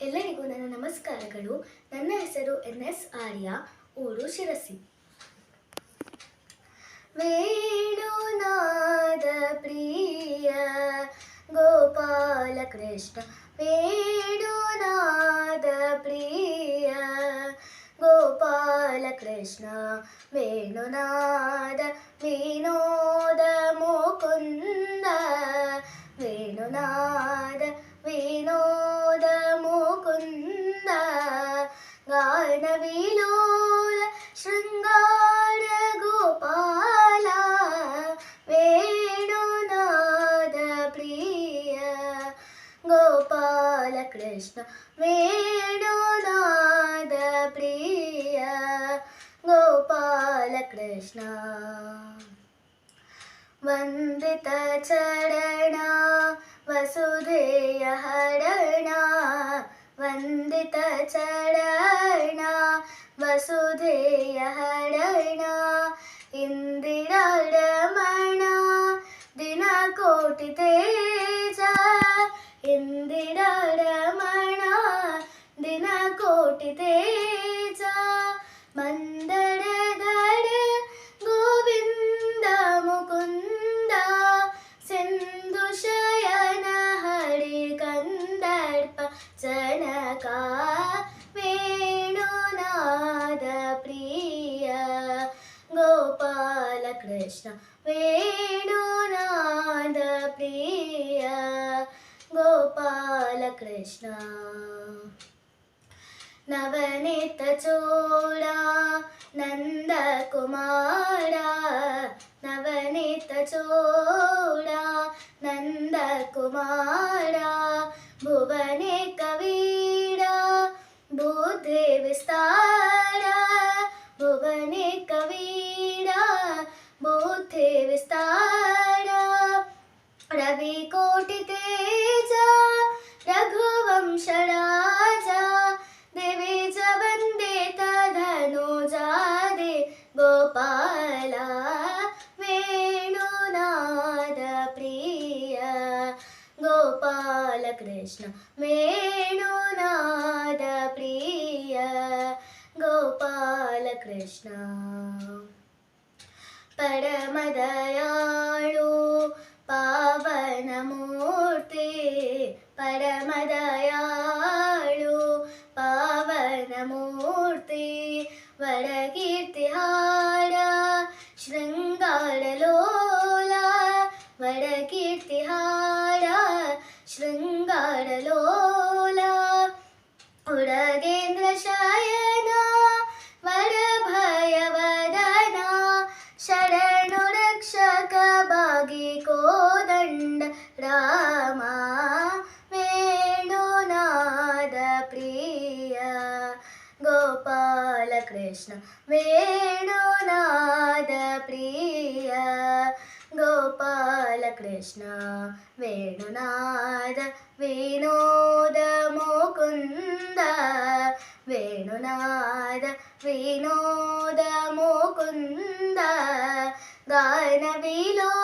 ಎಲ್ಲರಿಗೂ ನನ್ನ ನಮಸ್ಕಾರಗಳು. ನನ್ನ ಹೆಸರು ಎನ್ ಎಸ್ ಆರ್ಯ, ಊರು ಶಿರಸಿ. ವೇಣುನಾದ ಪ್ರಿಯ, ಗೋಪಾಲ ಕೃಷ್ಣ. ವೇಣುನಾದ ಪ್ರಿಯ, ಗೋಪಾಲ ಕೃಷ್ಣ. ವೇಣುನಾದ ವಿನೋದ കണവിലോല ശൃംഗാര ഗോപാല വേണുനാഥ പ്രിയ. ഗോപാല കൃഷ്ണ വേണുനാഥ പ്രിയ. ഗോപാല കൃഷ്ണ. വന്ദിത ചരണ വസുധേയ ഹരണ वन्दित चरण वसुधेय हरण इन्दिरमण दिनकोटितेज इन्दिर ಜನಕ ವೇಣುನಾದ ಪ್ರಿಯ ಗೋಪಾಲ ಕೃಷ್ಣ ವೇಣುನಾದ ಪ್ರಿಯ ಗೋಪಾಲ ಕೃಷ್ಣ ನವನಿತ ಚೋಳ ನಂದ ಕುಮಾರ ನವನಿತ ಚೋಳ ನಂದ ಕುಮಾರ കൃഷ്ണ. വേണുനാഥ പ്രിയ ഗോപാലകൃഷ്ണ. പരമദയാളു പാവനമൂർത്തി. പരമദയാളു പാവനമൂർത്തി. വരകീർത്തിഹാര ശൃംഗാരലോ ಶೃಂಗಾರ ಉಡಗೇಂದ್ರ ಶಯನ ವರ ಭಯವದನ ಶರಣು ರಕ್ಷಕ ಬಾಗಿ ಕೋದಂಡ ರಾಮ. ವೇಣುನಾದ ಪ್ರಿಯ. ಗೋಪಾಲ ಕೃಷ್ಣ ವೇಣುನಾದ ಪ್ರಿಯ. കൃഷ്ണ വേണുനാഥ വിനോദ മോകുന്ദ. വേണുനാഥ വിനോദ മോകുന്ദ. ഗാനവിലോ